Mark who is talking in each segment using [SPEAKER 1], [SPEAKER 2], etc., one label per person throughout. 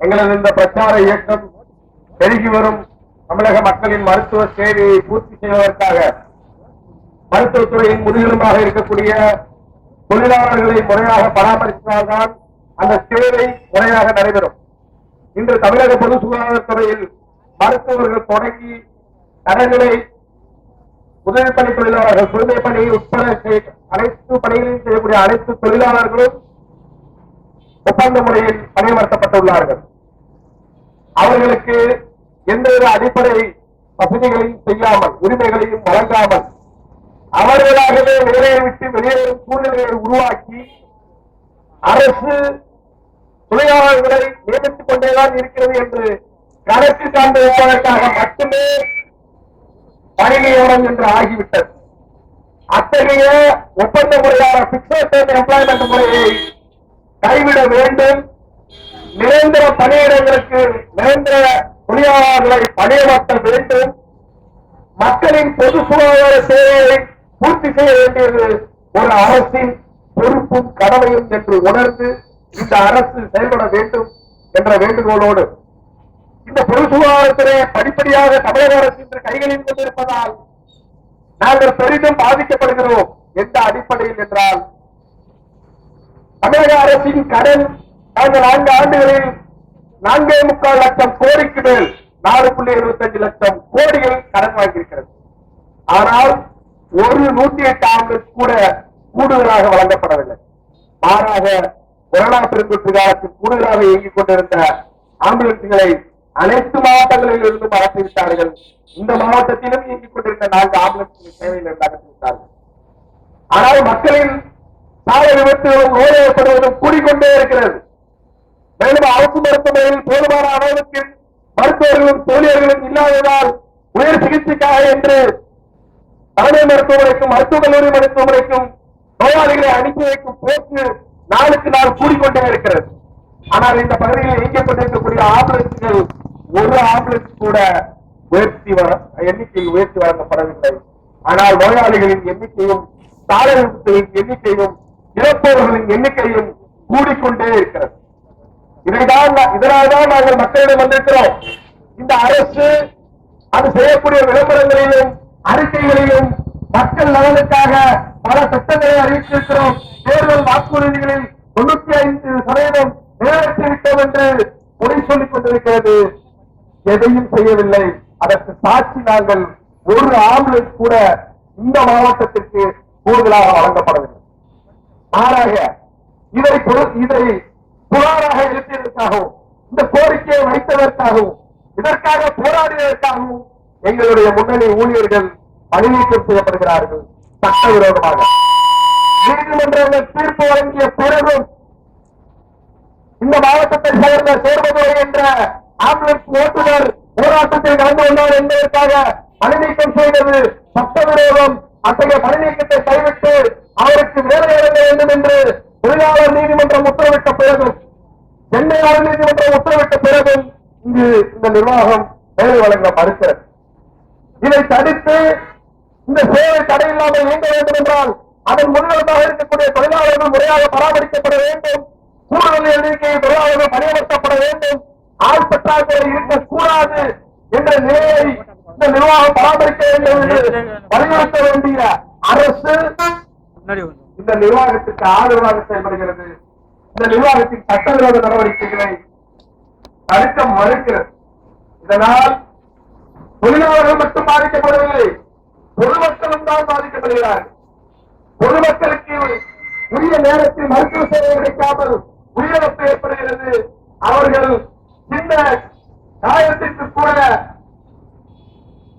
[SPEAKER 1] எங்களது இந்த பிரச்சார இயக்கம் பெருகி வரும் தமிழக மக்களின் மருத்துவ சேவையை பூர்த்தி செய்வதற்காக மருத்துவத்துறையின் முதுகெலும்பாக இருக்கக்கூடிய தொழிலாளர்களை முறையாக பராமரித்தால்தான் அந்த சேவை முறையாக நடைபெறும். இன்று தமிழக பொது சுகாதாரத்துறையில் மருத்துவர்கள் தொடங்கி தரநிலை உதவி பணி தொழிலாளர்கள் குழந்தை பணி உட்பட அனைத்து பணிகளையும் செய்யக்கூடிய அனைத்து தொழிலாளர்களும் ஒப்பந்த முறையில் பணியமர்த்தப்பட்டுள்ளார்கள். அவர்களுக்கு எந்தவித அடிப்படை வசதிகளையும் செய்யாமல் உரிமைகளையும் வழங்காமல் அவர்களாகவே வேலையை விட்டு வெளியேறும் சூழ்நிலையை உருவாக்கி அரசு தொழிலாளர்களை நியமித்துக் கொண்டேதான் இருக்கிறது என்று கணக்கு சான்று வைப்பதற்காக மட்டுமே பணி நியமனம் என்று ஆகிவிட்டது. அத்தகைய ஒப்பந்த முறையான பிக்சட் எம்ப்ளாய்மெண்ட் முறையை கைவிட வேண்டும். நிரந்தர பணியிடங்களுக்கு நிரந்தர தொழிலாளர்களை பணியமர்த்த வேண்டும். மக்களின் பொது சுகாதார சேவையை பூர்த்தி செய்ய வேண்டியது ஒரு அரசின் பொறுப்பும் கடமையும் என்று உணர்ந்து இந்த அரசு செயல்பட வேண்டும் என்ற வேண்டுகோளோடு. இந்த பொது சுகாதாரத்துறையை படிப்படியாக தமிழக அரசு இன்று கைகளில் கொண்டிருப்பதால் நாங்கள் பெரிதும் பாதிக்கப்படுகிறோம். எந்த அடிப்படையில் என்றால் தமிழக அரசின் கடன் கடந்த நான்கு ஆண்டுகளில் நான்கே முக்கால் லட்சம் கோடிக்கு மேல் நாலு புள்ளி இருபத்தஞ்சு லட்சம் கோடிகள் கடன் வாங்கியிருக்கிறது. ஆனால் ஒரு நூத்தி எட்டு ஆம்புலன்ஸ் கூட கூடுதலாக வழங்கப்படவில்லை. மாறாக கொரோனா பெருந்தொற்று காலத்தில் கூடுதலாக இயங்கிக் கொண்டிருந்த ஆம்புலன்ஸ்களை அனைத்து மாவட்டங்களில் இருந்தும் அகற்றிவிட்டார்கள் இந்த மாவட்டத்திலும் இயங்கிக் கொண்டிருந்த நான்கு ஆம்புலன்ஸ்கள் சேவையில் இருந்து அகற்றிவிட்டார்கள் ஆனால் மக்களின் சாலை விபத்துகளும் நோய் ஏற்படுவதும் கூடிக்கொண்டே இருக்கிறது. மேலும் அரசு மருத்துவமனையில் போதுமான அளவுக்கு மருத்துவர்களும் தொழிலாளர்களும் இல்லாததால் உயர் சிகிச்சைக்காக என்று தலைமை மருத்துவமனைக்கும் மருத்துவக் கல்லூரி மருத்துவமனைக்கும் நோயாளிகளை அனுப்பி வைக்கும் போக்கு நாளுக்கு நாள் கூடிக்கொண்டே இருக்கிறது. ஆனால் இந்த பகுதியில் இயக்கப்பட்டிருக்கக்கூடிய ஆம்புலன்ஸ்கள் ஒரு ஆம்புலன்ஸ் கூட உயர்த்தி எண்ணிக்கையில் உயர்த்தி வழங்கப்படவில்லை. ஆனால் நோயாளிகளின் எண்ணிக்கையும் சாலை விபத்துகளின் எண்ணிக்கையும் இறப்பவர்களின் எண்ணிக்கையும் கூடிக்கொண்டே இருக்கிறது. இதைதான் இதனால்தான் நாங்கள் மக்களிடம் வந்திருக்கிறோம். இந்த அரசு அது செய்யக்கூடிய விளம்பரங்களிலும் அறிக்கைகளிலும் மக்கள் நலனுக்காக பல திட்டங்களை அறிவித்திருக்கிறோம். தேர்தல் வாக்குறுதிகளில் தொண்ணூத்தி ஐந்து சதவீதம் நிறைவேற்றிவிட்டோம் என்று பொய் சொல்லிக் கொண்டிருக்கிறது. எதையும் செய்யவில்லை. அதற்கு சாட்சி நாங்கள் ஒரு ஆம்புலன்ஸ் கூட இந்த மாவட்டத்திற்கு கூடுதலாக வழங்கப்படவில்லை. மாறாக இதை இதை புகாராக எழுப்பியதற்காகவும் இந்த கோரிக்கையை வைத்ததற்காகவும் இதற்காக போராடியதற்காகவும் எங்களுடைய முன்னணி ஊழியர்கள் பணிநீக்கம் செய்யப்படுகிறார்கள் சட்டவிரோதமாக. நீதிமன்றங்கள் தீர்ப்பு வழங்கிய பிறகும் இந்த மாவட்டத்தை சேர்ந்த சேர்வதுரை என்ற ஆம்புலன்ஸ் ஓட்டுநர் போராட்டத்தில் கலந்து கொண்டார் என்பதற்காக பணிநீக்கம் செய்தது சட்டவிரோதம். அத்தகைய பணிநீக்கத்தை கைவிட்டு அவருக்கு வேலை வழங்க வேண்டும் என்று தொழிலாளர் நீதிமன்றம் உத்தரவிட்ட பிறகும் சென்னை உயர் நீதிமன்றம் உத்தரவிட்ட பிறகும் இங்கு இந்த நிர்வாகம் வேலை வழங்க மறுக்கிறது. இதை தடுத்து இந்த சேவை தடையில்லாமல் இயங்க வேண்டும் என்றால் அதன் முன்னிலமாக இருக்கக்கூடிய தொழிலாளர்கள் முறையாக பராமரிக்கப்பட வேண்டும். கூடுதல் எண்ணிக்கையை தொழிலாளர்கள் பணியமர்த்தப்பட வேண்டும். ஆள் பற்றாக்குறை இருக்கக்கூடாது என்ற நிலையை இந்த நிர்வாகம் பராமரிக்க வேண்டும் என்று வலியுறுத்த வேண்டிய அரசு இந்த நிர்வாகத்திற்கு ஆதரவாக செயல்படுகிறது. இந்த நிர்வாகத்தின் சட்டவிரோத நடவடிக்கைகளை தடுக்க மறுக்கிறது. இதனால் தொழிலாளர்கள் மட்டும் பாதிக்கப்படவில்லை பொதுமக்களும் தான் பாதிக்கப்படுகிறார்கள். பொதுமக்களுக்கு உரிய நேரத்தில் மருத்துவ சேவை கிடைக்காமல் உயிரிழப்பு ஏற்படுகிறது. அவர்கள் இந்த காயத்திற்கு கூட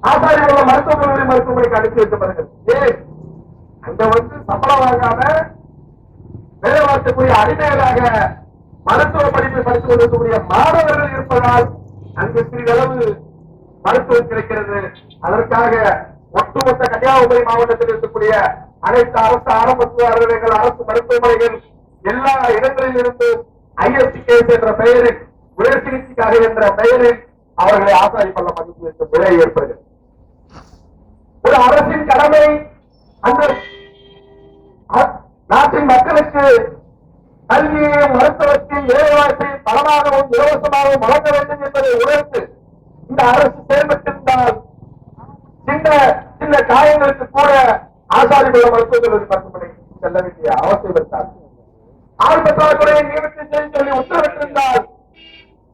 [SPEAKER 1] ஆசாரிகள் உள்ள கல்லூரி மருத்துவமனைக்கு அனுப்பி வைக்கப்படுகிறது. ஏன்? அங்க வந்து சம்பளம் வாங்காம வேலை பார்க்கக்கூடிய அடிமைகளாக மருத்துவ படிப்பை படித்துக் கொண்டிருக்கக்கூடிய மாணவர்கள் இருப்பதால் அங்கு சிறிதளவு மருத்துவம் கிடைக்கிறது. அதற்காக ஒட்டுமொத்த கன்னியாகுமரி மாவட்டத்தில் இருக்கக்கூடிய அனைத்து அரசு ஆரம்ப சுகாதாரங்கள் அரசு மருத்துவமனைகள் எல்லா இடங்களில் இருந்து ஐஎஸ்டிகேஸ் என்ற பெயரில் உயர் சிகிச்சைக்காக என்ற பெயரில் அவர்களை ஆசாரி பள்ளம் அனுப்பி வைக்கும் நிலை ஏற்படுகிறது. ஒரு அரசின் கடமை அந்த நாட்டின் மக்களுக்கு கல்வியையும் மருத்துவத்தையும் வேலைவாய்ப்பையும் பலமாகவும் இலவசமாகவும் வழங்க வேண்டும் என்பதை உணர்ந்து இந்த அரசு செயல்பட்டிருந்தால் சின்ன சின்ன காயங்களுக்கு கூட ஆசாரிகள மருத்துவர்கள் மருத்துவமனை செல்ல வேண்டிய அவசியம் இருக்காது. ஆள் பற்றாக்குறையை நியமித்து செய்ய சொல்லி உத்தரவிட்டிருந்தால்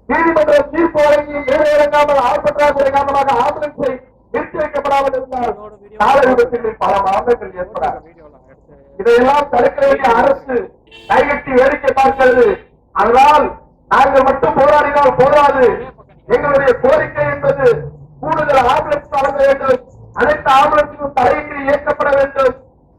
[SPEAKER 1] நீதிமன்ற தீர்ப்பு வழங்கி வேலை இறங்காமல் ஆள் பற்றாக்குறை காரணமாக ஆம்புலன்ஸை நிறுத்தி வைக்கப்படாமல் விபத்துகளில் பல மரணங்கள் ஏற்படாது இதையெல்லாம் தடுக்க வேண்டிய அரசு கைகட்டி வேடிக்கை பார்க்கிறது. அதனால் நாங்கள் மட்டும் போராடினால் போராது எங்களுடைய கோரிக்கை என்பது கூடுதல் ஆம்புலன்ஸ் வழங்க வேண்டும். அனைத்து ஆம்புலன்ஸும் தடையின்றி இயக்கப்பட வேண்டும்.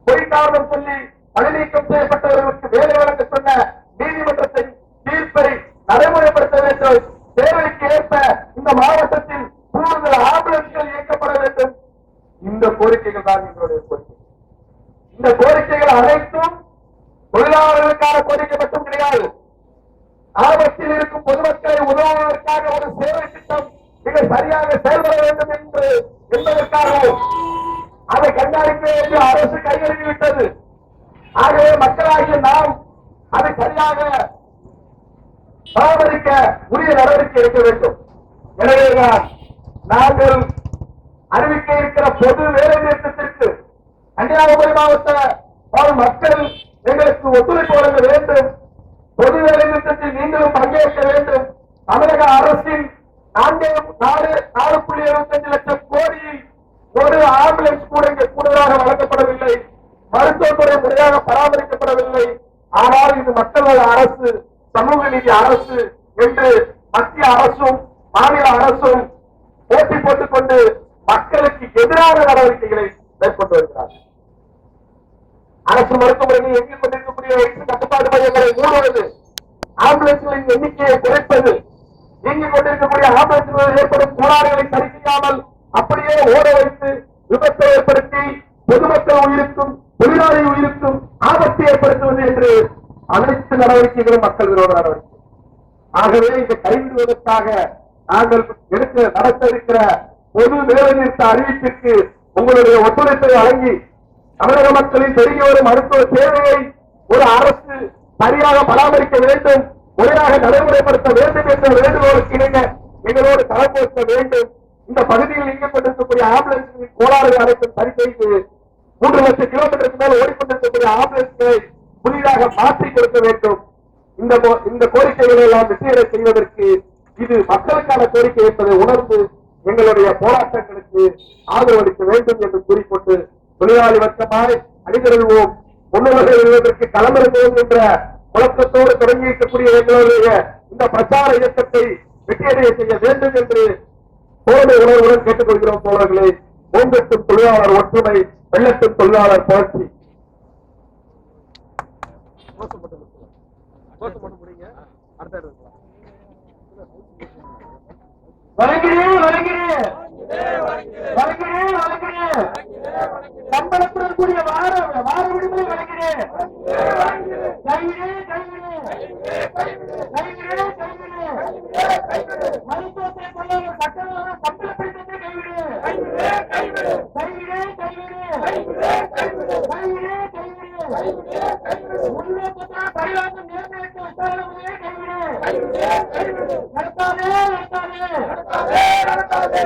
[SPEAKER 1] பொய் காரணம் சொல்லி பணிநீக்கம் செய்யப்பட்டவர்களுக்கு வேலை வழங்க சொன்ன நீதிமன்றத்தை தீர்ப்பை நடைமுறைப்படுத்த வேண்டும். தேவைக்கு ஏற்ப இந்த மாவட்டத்தில் கூடுதல் ஆம்புலன்ஸ்கள் இயக்கப்பட வேண்டும் இந்த கோரிக்கைகள் தான் எங்களுடைய கோரிக்கை. இந்த கோரிக்கைகள் அனைத்தும் தொழிலாளர்களுக்கான கோரிக்கை மட்டும் கிடையாது. ஆபத்தில் இருக்கும் பொதுமக்களை உதவுவதற்காக ஒரு சேவை திட்டம் மிக சரியாக செயல்பட வேண்டும் என்று என்பதற்காகவும் அதை கண்காணிக்க வேண்டிய அரசு கையெழுத்திவிட்டது ஆகவே மக்களாகிய நாம் அதை சரியாக பராமரிக்க உரிய நடவடிக்கை எடுக்க வேண்டும். எனவேதான் நாங்கள் அறிவிக்க இருக்கிற பொது வேலை நிறுத்தத்திற்கு கன்னியாகுமரி மாவட்ட வாழ் மக்கள் எங்களுக்கு ஒத்துழைப்பு வழங்க வேண்டும். பொது வேலை நிறுத்தத்தில் நீங்களும் பங்கேற்க வேண்டும். தமிழக அரசின் நான்கு நாலு நாலு புள்ளி இருபத்தஞ்சு லட்சம் கோடியில் ஒரு ஆம்புலன்ஸ் கூட இங்கே கூடுதலாக வழங்கப்படவில்லை. மருத்துவத்துறை முறையாக பராமரிக்கப்படவில்லை. ஆனால் இது மக்கள் அரசு சமூக நீதி அரசு என்று மத்திய அரசும் மாநில அரசும் போட்டி போட்டுக் கொண்டு மக்களுக்கு எதிரான நடவடிக்கைகளை மேற்கொண்டு வருகிறார்கள் அரசு மருத்துவமனையில் இயங்கிக் கொண்டிருக்கக்கூடிய எட்டு கட்டுப்பாடு மையங்களை மூடுவது ஆம்புலன்ஸ்களின் எண்ணிக்கையை குறைப்பது இயங்கிக் கொண்டிருக்கக்கூடிய ஆம்புலன்ஸ்களில் ஏற்படும் கோளாறுகளை சரி செய்யாமல் அப்படியே ஓட வைத்து விபத்தை ஏற்படுத்தி பொதுமக்கள் உயிருக்கும் தொழிலாளி உயிருக்கும் ஆபத்தை ஏற்படுத்துவது என்று அனைத்து நடவடிக்கைகளும் மக்கள் விரோத நடவடிக்கை. ஆகவே இதை கைவிடுவதற்காக நாங்கள் எடுக்க நடத்த இருக்கிற பொது வேலைநிறுத்த அறிவிப்பிற்கு உங்களுடைய ஒத்துழைப்பை வழங்கி தமிழக மக்களின் பெருகி வரும் மருத்துவ சேவையை ஒரு அரசு சரியாக பராமரிக்க வேண்டும் முறையாக நடைமுறைப்படுத்த வேண்டும் என்ற வேண்டுகோளுக்கு இணைய எங்களோடு கலப்போக்க வேண்டும். இந்த பகுதியில் இயக்கப்பட்டிருக்கக்கூடிய கொண்டிருக்கக்கூடிய ஆம்புலன்ஸ் கோளாறுகள் அனைத்தும் சரி செய்து மூன்று லட்சம் கிலோமீட்டருக்கு மேல் ஓடிக்கொண்டிருக்கக்கூடிய ஆம்புலன்ஸ்களை புதிதாக மாற்றி கொடுக்க வேண்டும். இந்த கோ- இந்த கோரிக்கைகளை எல்லாம் வெற்றியடை செய்வதற்கு இது மக்களுக்கான கோரிக்கை என்பதை உணர்ந்து எங்களுடைய போராட்டங்களுக்கு ஆதரவளிக்க வேண்டும் என்று கூறிக்கொண்டு தொழிலாளி வர்க்கமாய் அணிதிரள்வோம். முன்னுரிமை எழுவதற்கு களமிறங்குவோம் என்ற குழப்பத்தோடு தொடங்கி இருக்கக்கூடிய எங்களுடைய இந்த பிரச்சார இயக்கத்தை வெற்றியடைய செய்ய வேண்டும் என்று தோழமை உணர்வுடன் கேட்டுக்கொள்கிறோம் தோழர்களே. ஓங்கட்டும் தொழிலாளர் ஒற்றுமை வெள்ளத்தின் தொழிலாளர் புரட்சி. வழங்குகிறேன் வழங்குகிறேன் வழங்குகிறேன் வழங்குகிறேன் சம்பளத்துடன் கூடிய வார வார விடுமுறை வழங்குகிறேன் கைவிடு கைவிடு. கைவிடு கைவிடு. மருத்துவத்தை கொள்ளாத சட்டமான சம்பள பிடித்தத்தை கைவிடு. கைவிடு கைவிடு. கைவிடு கைவிடு. முன்னோக்கத்தா பரிவாக்கம் நேர்மையற்ற விசாரணை முறையை கைவிடு நடத்தாதே நடத்தாதே நடத்தாதே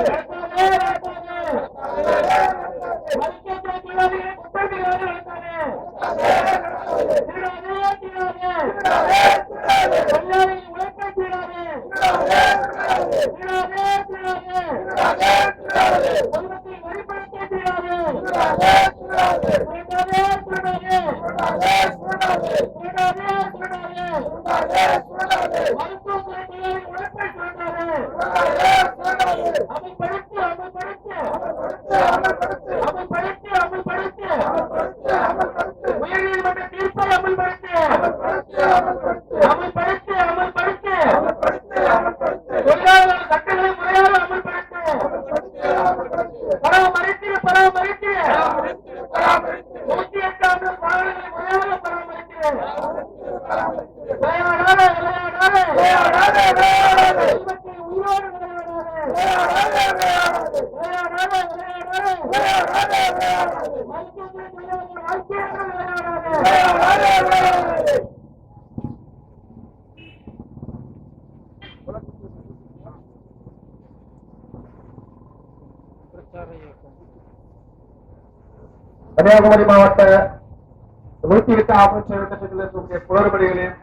[SPEAKER 2] எட்டு இருக்கக்கூடிய குளறுபடிகளையும்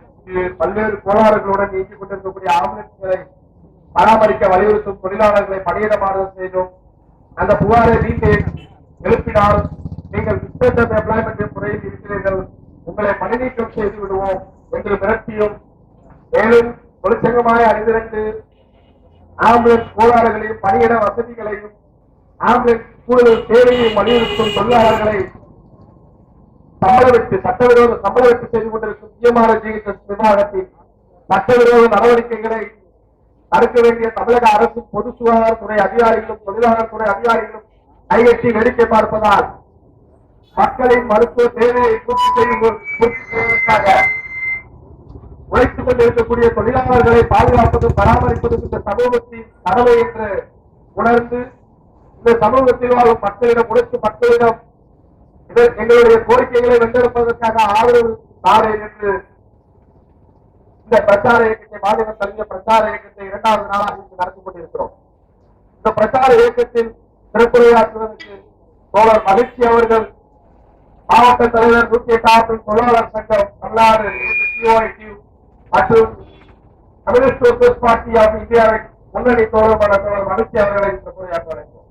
[SPEAKER 2] பல்வேறு கோளாறுகளுடன் இயங்கிக் கொண்டிருக்கக்கூடிய ஆம்புலன்ஸ்களை பராமரிக்க வலியுறுத்தும் தொழிலாளர்களை பணியிட மாறுதல் செய்தும் அந்த புகாரை மீண்டும் எழுப்பினால் நீங்கள் விஸ்டேட் எம்ப்ளாய்மெண்ட் முறையில் இருக்கிறீர்கள் உங்களை பணி நீக்கம் செய்து விடுவோம் என்று மிரட்டியும் மேலும் தொழிற்சங்கமாய் அறிந்திருந்து ஆம்புலன்ஸ் கோளாறுகளையும் பணியிட வசதிகளையும் ஆம்புலன்ஸ் கூடுதல் சேவையை வலியுறுத்தும் தொழிலாளர்களை சம்பள வெட்டு சட்டவிரோத சம்பள வெட்டு செய்து கொண்டிருக்கும் முக்கியமான ஜிஹெச்எஸ் நிர்வாகத்தின் சட்டவிரோத நடவடிக்கைகளை தடுக்க வேண்டிய தமிழக அரசு பொது சுகாதாரத்துறை அதிகாரிகளும் தொழிலாளர் துறை அதிகாரிகளும் கைகட்டி வேடிக்கை பார்ப்பதால் மக்களின் மருத்துவ தேவையை பூர்த்தி செய்யும் செய்வதற்காக உழைத்துக் கொண்டிருக்கக்கூடிய தொழிலாளர்களை பாதுகாப்பதும் பராமரிப்பதும் இந்த சமூகத்தின் கடமை என்று உணர்ந்து இந்த சமூகத்தில் வாழும் மக்களிடம் உழைத்து மக்களிடம் எங்களுடைய கோரிக்கைகளை வென்றெடுப்பதற்காக ஆதரவு தாரேன் என்று இந்த பிரச்சார இயக்கத்தை மாநில தனிய பிரச்சார இயக்கத்தை இரண்டாவது நாளாக இங்கு நடத்தி கொண்டிருக்கிறோம். இந்த பிரச்சார இயக்கத்தில் சிறப்புரையாற்றுவதற்கு தோழர் மகிழ்ச்சி அவர்கள் மாவட்ட தலைவர் நூத்தி எட்டாவது தொழிலாளர் சங்கம் தமிழ்நாடு மற்றும் கம்யூனிஸ்ட் பார்ட்டி ஆஃப் இந்தியாவின் முன்னணி தோழர் மகிழ்ச்சி அவர்களை சிறப்புரையாற்ற வேண்டும்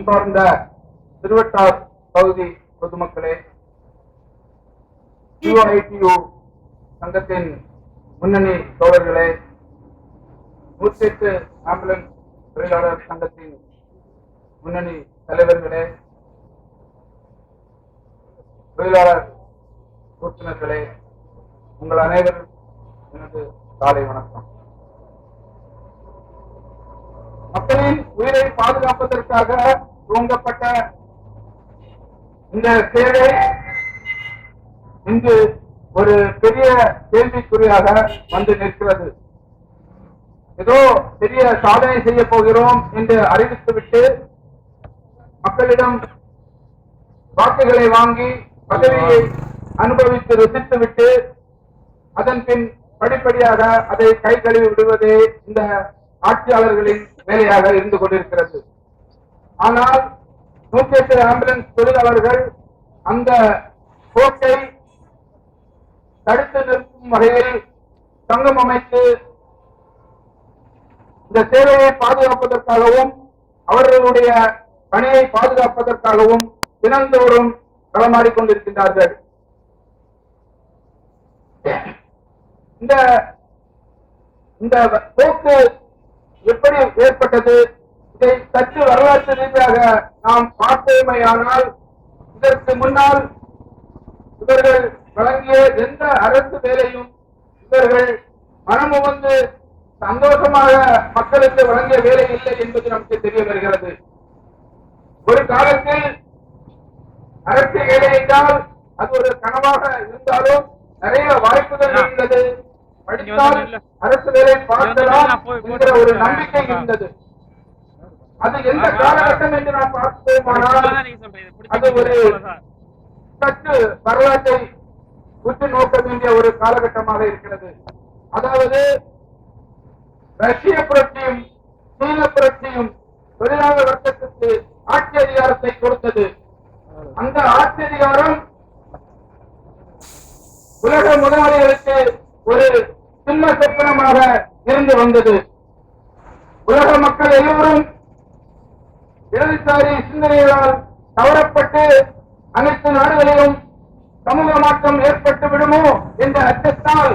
[SPEAKER 2] அன்பார்ந்த திருவட்டார் பகுதி பொதுமக்களே யூஐடியு சங்கத்தின் முன்னணி தோழர்களே நூற்றி ஆம்புலன்ஸ் தொழிலாளர் சங்கத்தின் முன்னணி தலைவர்களே தொழிலாளர் உறுப்பினர்களே உங்கள் அனைவரும் எனது காலை வணக்கம். மக்களின் உயிரை பாதுகாப்பதற்காக துவங்கப்பட்ட இந்த சேவை இன்று ஒரு பெரிய கேள்விக்குறியாக வந்து நிற்கிறது. ஏதோ பெரிய சாதனை செய்ய போகிறோம் என்று அறிவித்துவிட்டு மக்களிடம் வாக்குகளை வாங்கி பதவியை அனுபவித்து ரசித்துவிட்டு அதன் பின் படிப்படியாக அதை கை கழுவி விடுவதே இந்த ஆட்சியாளர்களின் வேலையாக இருந்து கொண்டிருக்கிறது. ஆனால் நூற்றி ஆம்புலன்ஸ் தொழிலாளர்கள் அந்த போக்கை தடுத்து நிறுத்தும் வகையில் சங்கம் அமைத்து இந்த சேவையை பாதுகாப்பதற்காகவும் அவர்களுடைய பணியை பாதுகாப்பதற்காகவும் தினந்தோறும் களமாடிக் கொண்டிருக்கின்றார்கள். இந்த இந்த போக்கு எப்படி ஏற்பட்டது? இதை சற்று வரலாற்று ரீதியாக நாம் பார்த்தோமையானால் இதற்கு முன்னால் இவர்கள் வழங்கிய எந்த அரசு வேலையும் இவர்கள் மனமுவந்து சந்தோஷமாக மக்களுக்கு வழங்கிய வேலை இல்லை என்பது நமக்கு தெரிய வருகிறது. ஒரு காலத்தில் அரசு வேலை என்றால் அது ஒரு கனவாக இருந்தாலும் நிறைய வாய்ப்புகள் இருந்தது. படித்தால் அரசு வேலை பார்க்கலாம் என்கிற ஒரு நம்பிக்கை இருந்தது. அது எந்த காலகட்டம் என்று நாம் பார்த்தோமானால் அது ஒரு சற்று வரலாற்றை உற்று நோக்க வேண்டிய ஒரு காலகட்டமாக இருக்கிறது. அதாவது ரஷ்ய புரட்சியும் சீன புரட்சியும் தொழிலாளர் வர்க்கத்துக்கு ஆட்சி அதிகாரத்தை கொடுத்தது. அந்த ஆட்சி அதிகாரம் உலக முதலாளிகளுக்கு ஒரு சின்ன சொப்பனமாக இருந்து வந்தது உலக மக்கள் எல்லோரும் இடதுசாரி சிந்தனைகளால் கவரப்பட்டு அனைத்து நாடுகளிலும் சமூக மாற்றம் ஏற்பட்டு விடுமோ என்ற அச்சத்தால்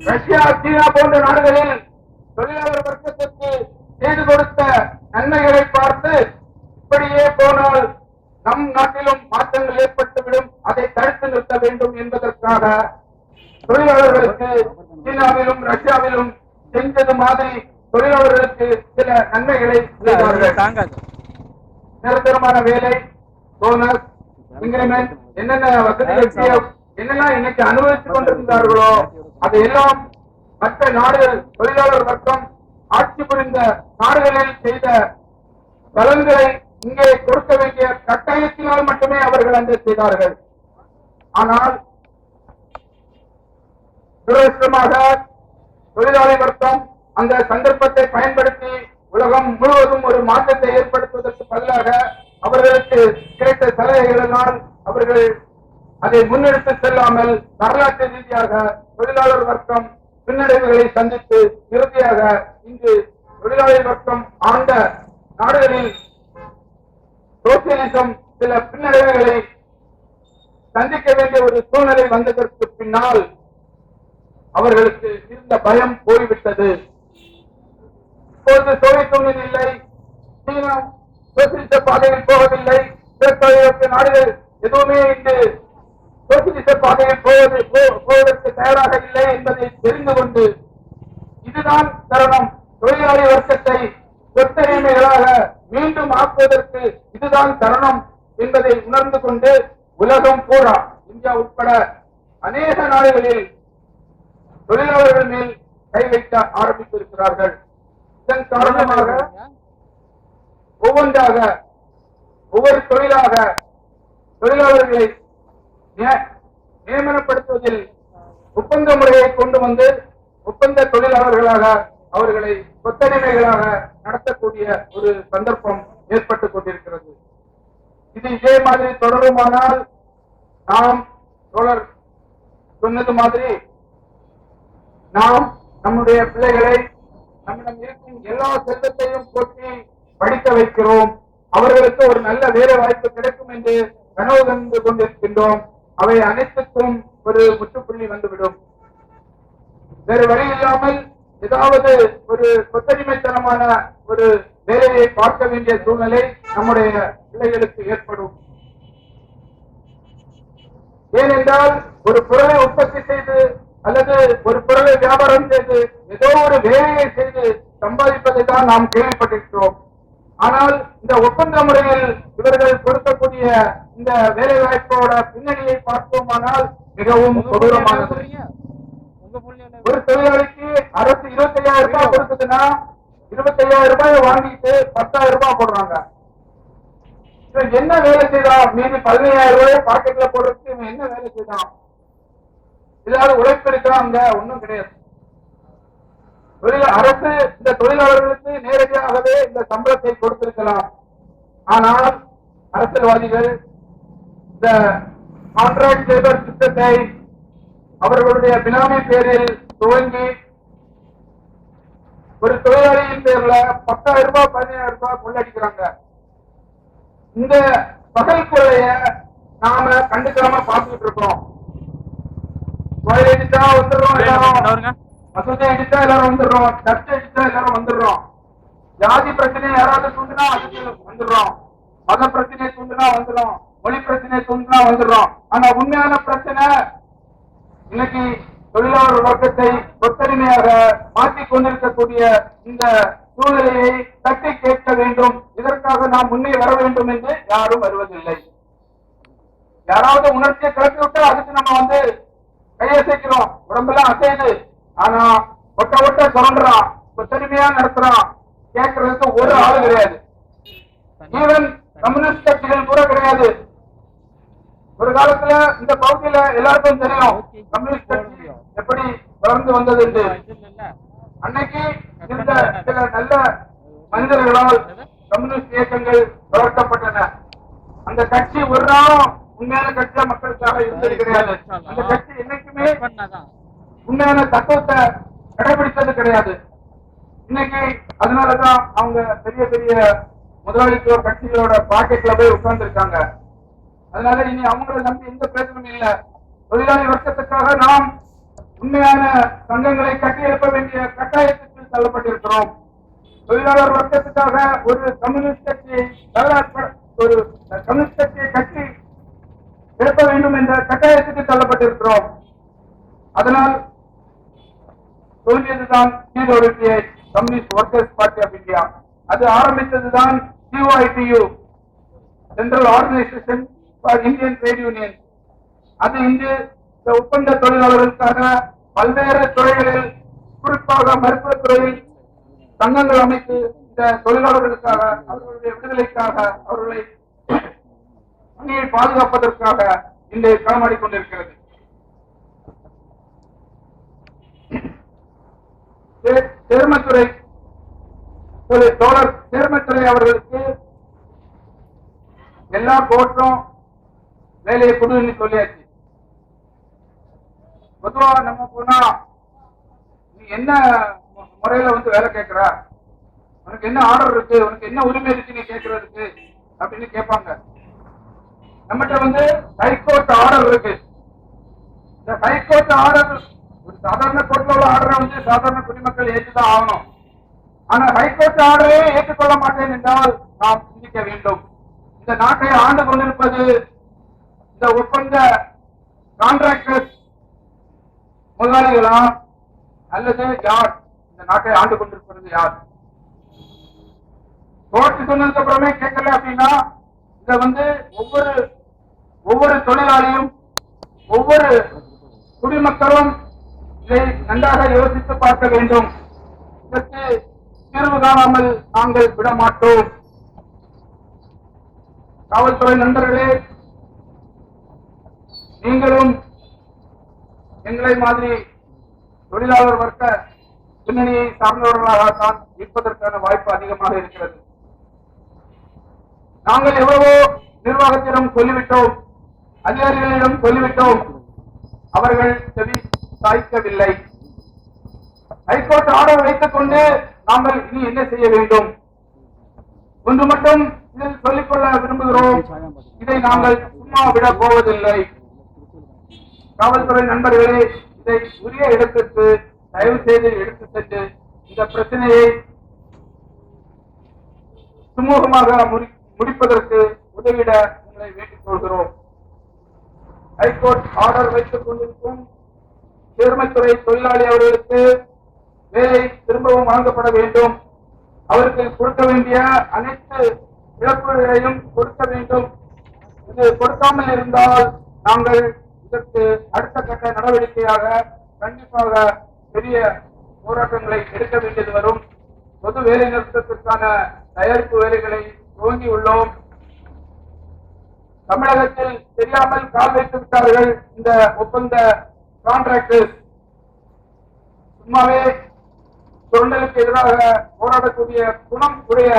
[SPEAKER 2] ரஷ்யா சீனா போன்ற நாடுகளில் தொழிலாளர் வர்க்கத்திற்கு செய்து கொடுத்த நன்மைகளை பார்த்து இப்படியே போனால் நம் நாட்டிலும் மாற்றங்கள் ஏற்பட்டுவிடும் அதை தடுத்து நிறுத்த வேண்டும் என்பதற்காக தொழிலாளர்களுக்கு சீனாவிலும் ரஷ்யாவிலும் செஞ்சது மாதிரி தொழிலாளர்களுக்கு சில நன்மைகளை செய்தார்கள்
[SPEAKER 3] தாங்காது
[SPEAKER 2] நிரந்தரமான வேலை போனஸ் இன்கிரிமெண்ட் என்னென்ன என்னெல்லாம் இன்னைக்கு அனுபவித்துக் கொண்டிருந்தார்களோ அதையெல்லாம் மற்ற நாடுகள் தொழிலாளர் வர்க்கம் ஆட்சி புரிந்த நாடுகளில் செய்த பலன்களை இங்கே கொடுக்க வேண்டிய கட்டாயத்தினால் மட்டுமே அவர்கள் அங்கே செய்தார்கள். ஆனால் துரதிருஷ்டமாக தொழிலாளி வர்க்கம் அந்த சந்தர்ப்பத்தை பயன்படுத்தி உலகம் முழுவதும் ஒரு மாற்றத்தை ஏற்படுத்துவதற்கு பதிலாக அவர்களுக்கு கிடைத்த சலுகைகளினால் அவர்கள் அதை முன்னெடுத்து செல்லாமல் வரலாற்று ரீதியாக தொழிலாளர் வர்க்கம் பின்னடைவுகளை சந்தித்து இறுதியாக இங்கு தொழிலாளர் வர்க்கம் ஆண்ட நாடுகளில் சோசியலிசம் சில பின்னடைவுகளை சந்திக்க வேண்டிய ஒரு சூழ்நிலை வந்ததற்கு பின்னால் அவர்களுக்கு இருந்த பயம் போய்விட்டது. இப்போது சோவியத் யூனியன் இல்லை. சீனா சோசியலிச பாதையில் போவதில்லை. நாடுகள் எதுவுமே இன்று சோசியலிச பாதையில் போவது போவதற்கு தயாராக இல்லை என்பதை தெரிந்து கொண்டு இதுதான் தருணம். தொழிலாளி வர்க்கத்தை சொத்தரிமைகளாக மீண்டும் ஆக்குவதற்கு இதுதான் தருணம் என்பதை உணர்ந்து கொண்டு உலகம் பூரா. இந்தியா உட்பட அநேக நாடுகளில் தொழிலாளர்கள் மேல் கை வைக்க ஆரம்பித்திருக்கிறார்கள். இதன் காரணமாக ஒவ்வொன்றாக ஒவ்வொரு தொழிலாக தொழிலாளர்களை நியமனப்படுத்துவதில் ஒப்பந்த முறையை கொண்டு வந்து ஒப்பந்த தொழிலாளர்களாக அவர்களை கொத்தடிமைகளாக நடத்தக்கூடிய ஒரு சந்தர்ப்பம் ஏற்பட்டுக் கொண்டிருக்கிறது. இது இதே மாதிரி தொடருமானால் நாம் தோழர் சொன்னது மாதிரி நாம் நம்முடைய பிள்ளைகளை நம்மிடம் இருக்கும் எல்லா செல்வத்தையும் போற்றி படிக்க வைக்கிறோம். அவர்களுக்கு ஒரு நல்ல வேலை வாய்ப்பு கிடைக்கும் என்று கனவு கண்டு கொண்டிருக்கின்றோம். அவை அனைத்துக்கும் ஒரு முற்றுப்புள்ளி வந்துவிடும். வேறு வழி இல்லாமல் ஏதாவது ஒரு கொத்தடிமைத்தனமான ஒரு வேலையை பார்க்க வேண்டிய சூழ்நிலை நம்முடைய பிள்ளைகளுக்கு ஏற்படும். ஏனென்றால் ஒரு பொருளை உற்பத்தி செய்து அல்லது ஒரு பொருளை வியாபாரம் செய்து ஏதோ ஒரு வேலையை செய்து சம்பாதிப்பதை தான் நாம் கேள்விப்பட்டிருக்கிறோம். ஆனால் இந்த ஒப்பந்த முறையில் இவர்கள் கொடுக்கக்கூடிய இந்த வேலை வாய்ப்போட பின்னணியை பார்ப்போமானால் மிகவும் கொடூரமானது. ஒரு தொழிலாளிக்கு அரசு இருபத்தி ஐயாயிரம் ரூபாய் கொடுக்குதுன்னா இருபத்தி ஐயாயிரம் ரூபாய் வாங்கிட்டு பத்தாயிரம் ரூபாய் போடுறாங்க. என்ன வேலை செய்தான்? மீதி பதினையாயிரம் ரூபாய் பாக்கெட்ல போடுறதுக்கு என்ன வேலை செய்தான்? ஏதாவது உழைப்பு இருக்கா அங்க ஒண்ணும் கிடையாது. தொழில் அரசு இந்த தொழிலாளர்களுக்கு நேரடியாகவே இந்த சம்பளத்தை கொடுத்திருக்கலாம். ஆனால் அரசியல்வாதிகள் இந்த கான்ட்ராக்ட் லேபர் திட்டத்தை அவர்களுடைய பினாமி பேரில் துவங்கி ஒரு தொழிலாளியின் பேர்ல பத்தாயிரம் ரூபாய் பதினாயிரம் ரூபாய் கொள்ளடிக்கிறாங்க. இந்த பகல் கொள்ளைய நாம கண்டுக்காம பார்த்துட்டு இருக்கோம். கோயில் வந்துடுறோம் மசூதி அடித்தா எல்லாரும் வந்துடுறோம். சர்ச் அடித்தா எல்லாரும் வந்துடுறோம். ஜாதி பிரச்சனை யாராவது தூண்டுனா அதுக்கு வந்துடுறோம். மத பிரச்சனை தூண்டுனா வந்துடும். மொழி பிரச்சனை தூண்டுனா வந்துடுறோம். ஆனா உண்மையான பிரச்சனை இன்னைக்கு தொழிலாளர் வர்க்கத்தை சொத்தடிமையாக மாற்றிக் கொண்டிருக்கக்கூடிய இந்த சூழ்நிலையை தட்டி கேட்க வேண்டும். இதற்காக நாம் முன்னே வர வேண்டும் என்று யாரும் வருவதில்லை. யாராவது உணர்ச்சியை கிளப்பி விட்டா அதுக்கு நம்ம வந்து கையசைக்கிறோம். உடம்பெல்லாம் அசையுது. ஆனா ஒட்ட ஒட்ட சுரண்டுறான் சொத்தடிமையா நடத்துறான் கேட்கறதுக்கு ஒரு ஆளு கிடையாது. ஈவன் கம்யூனிஸ்ட் கட்சிகள் கூட கிடையாது. ஒரு காலத்துல இந்த பகுதியில எல்லாருக்கும் தெரியும் கம்யூனிஸ்ட் கட்சி எப்படி வளர்ந்து வந்தது என்று. அன்னைக்கு இருந்த சில நல்ல மனிதர்களால் கம்யூனிஸ்ட் இயக்கங்கள் வளர்க்கப்பட்டன. அந்த கட்சி ஒரு நாளும் உண்மையான கட்சியா மக்களுக்காக இருந்தது கிடையாது. அந்த கட்சி என்னைக்குமே உண்மையான தத்துவத்தை கடைபிடித்தது கிடையாது. இன்னைக்கு அதனாலதான் அவங்க பெரிய பெரிய முதலாளித்துவ கட்சிகளோட பாக்கெட்ல போய் உட்கார்ந்து இருக்காங்க அதனால இனி அவங்கள நம்பி எந்த பிரச்சனையும் இல்ல. தொழிலாளி வர்க்கத்துக்காக நாம் உண்மையான சங்கங்களை கட்டியெழுப்ப வேண்டிய கட்டாயத்துக்கு தள்ளப்பட்டிருக்கிறோம். தொழிலாளர் வர்க்கத்துக்காக ஒரு கம்யூனிஸ்ட் கட்சியை ஒரு கம்யூனிஸ்ட் கட்சியை கட்டி எழுப்ப வேண்டும் என்ற கட்டாயத்துக்கு தள்ளப்பட்டிருக்கிறோம் அதனால் தோன்றியதுதான் COTPI communist workers party of India. அது ஆரம்பித்ததுதான் COITU central organisation for Indian trade union அது இன்று இந்த ஒப்பந்த தொழிலாளர்களுக்காக பல்வேறு துறைகளில் குறிப்பாக மருத்துவத் துறையில் சங்கங்கள் அமைத்து இந்த தொழிலாளர்களுக்காக அவர்களுடைய விடுதலைக்காக அவர்களை பணியை பாதுகாப்பதற்காக இன்று களமாடி கொண்டிருக்கிறது. சேர்மத்துறை தோழர் சேர்மத்துறை அவர்களுக்கு எல்லா கோர்ட்டும் வேலையை கொடுன்னு சொல்லியாச்சு. பொதுவா நம்ம போனா நீ என்ன முறையில வந்து வேலை கேட்கிற? உனக்கு என்ன ஆர்டர் இருக்கு? உனக்கு என்ன உரிமை இருக்கு நீ கேட்கறதுக்கு? அப்படின்னு கேட்பாங்க. நம்மகிட்ட வந்து ஹைகோர்ட் ஆர்டர் இருக்கு. இந்த ஹைகோர்ட் ஆர்டர் ஒரு சாதாரண கோர்ட்ல உள்ள ஆர்டரை வந்து சாதாரண குடிமக்கள் ஏற்றுதான் ஆகணும். ஆனா ஹைகோர்ட் ஆர்டரே ஏற்றுக்கொள்ள மாட்டேன் என்றால் நாம் சிந்திக்க வேண்டும். இந்த நாட்டை ஆண்டு கொண்டிருப்பது இந்த ஒப்பந்த கான்ட்ராக்டர் முதலாளிகளா அல்லது யார்? இந்த நாட்டை ஆண்டு கொண்டிருப்பது யார்? கோர்ட் சொன்னதுக்கு அப்புறமே கேட்கல அப்படின்னா இத வந்து ஒவ்வொரு ஒவ்வொரு தொழிலாளியும் ஒவ்வொரு குடிமக்களும் இதை நன்றாக யோசித்து பார்க்க வேண்டும். இதற்கு தீர்வு காணாமல் நாங்கள் விட மாட்டோம் காவல்துறை நண்பர்களே நீங்களும் எங்களை மாதிரி தொழிலாளர் வர்க்க பின்னணியை சார்ந்தவர்களாகத்தான் இருப்பதற்கான வாய்ப்பு அதிகமாக இருக்கிறது. நாங்கள் எவ்வளவோ நிர்வாகத்திடம் சொல்லிவிட்டோம் அதிகாரிகளிடம் சொல்லிவிட்டோம். அவர்கள் செவி சாய்க்கவில்லை. ஹைகோர்ட் ஆர்டர் வைத்துக் கொண்டு நாங்கள் இனி என்ன செய்ய வேண்டும்? ஒன்று மட்டும் இதில் சொல்லிக்கொள்ள விரும்புகிறோம். இதை நாங்கள் சும்மா விட போவதில்லை. காவல்துறை நண்பர்களே இதை உரிய இடத்திற்கு தயவு செய்து எடுத்து சென்று இந்த பிரச்சனையை சுமூகமாக முடி- முடிப்பதற்கு உதவிட உங்களை வேண்டிக் கொள்கிறோம். ஹைகோர்ட் ஆர்டர் வைத்துக் கொண்டிருக்கும் சேர்மைத்துறை தொழிலாளி அவர்களுக்கு வேலை திரும்பவும் வழங்கப்பட வேண்டும். அவருக்கு கொடுக்க வேண்டிய அனைத்து இழப்புகளையும் கொடுக்க வேண்டும். இது கொடுக்காமல் இருந்தால் நாங்கள் இதற்கு அடுத்த கட்ட நடவடிக்கையாக கண்டிப்பாக பெரிய போராட்டங்களை எடுக்க வேண்டியது வரும். பொது வேலை நிறுத்தத்திற்கான தயாரிப்பு வேலைகளை துவங்கி உள்ளோம். தமிழகத்தில் தெரியாமல் கால் வைத்து விட்டார்கள் இந்த ஒப்பந்த கான்ட்ராக்டர்ஸ் சும்மாவே சுரண்டலுக்கு எதிராக போராடக்கூடிய குணம் உடைய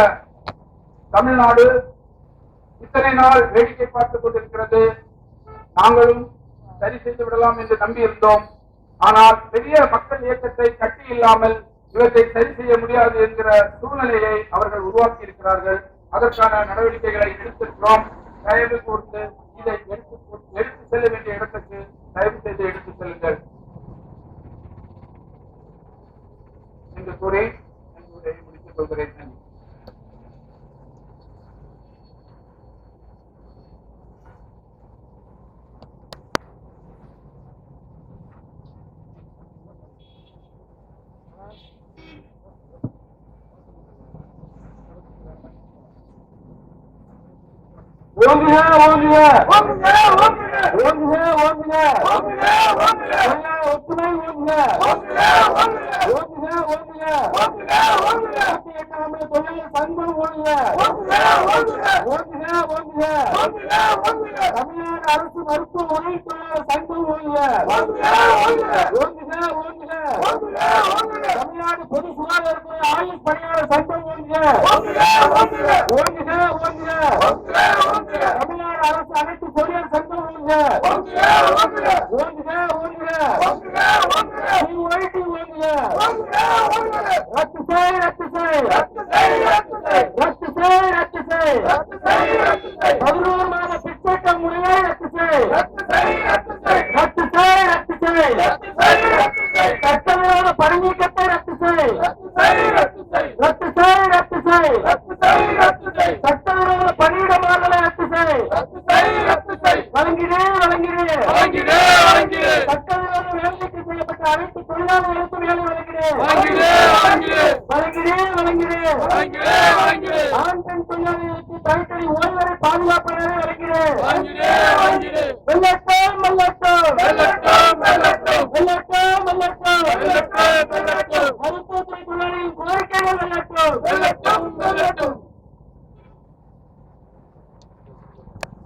[SPEAKER 2] தமிழ்நாடு இத்தனை நாள் வேடிக்கை பார்த்துக் கொண்டிருக்கிறது. நாங்களும் சரி செய்து விடலாம் என்று நம்பியிருந்தோம். ஆனால் பெரிய மக்கள் இயக்கத்தை கட்டி இல்லாமல் இவற்றை சரி செய்ய முடியாது என்கிற சூழ்நிலையை அவர்கள் உருவாக்கி இருக்கிறார்கள் அதற்கான நடவடிக்கைகளை எடுத்திருக்கிறோம். தயவு கூர்ந்து இதை எடுத்து எடுத்து செல்ல வேண்டிய இடத்துக்கு Help the lady to sell that. In the courage and you very municipal direction. Vamos lá, vamos lá! Vamos lá, vamos lá! ஓங்குக ஓங்குக ஓங்குக ஓங்குக ஒற்றுமை ஓங்குக ஓங்குக ஓங்குக ஓங்குக ஓங்குக ஓங்குக எட்டாமல் தொழில் சங்கம் ஓங்குக ஓங்குக ஓங்குக ஓங்குக ஓங்குக ஓங்குக ஓங்குக தமிழ்நாடு அரசு மருத்துவ உதவி தொழிலாளர் சங்கம் ஓங்குக தமிழ்நாடு பொது சுகாதாரத்துறை ஆயுஷ் பணியாளர் சட்டம் தமிழ்நாடு அரசு அனைத்து பொறியாளர் சட்டம் ரத்து செய் ரத்து செய். ரத்து செய் ரத்து செய். ரத்து செய் ரத்து செய். பதினோரு மாத பிச்சட்டம் முடிவை ரத்து செய். ரத்து செய்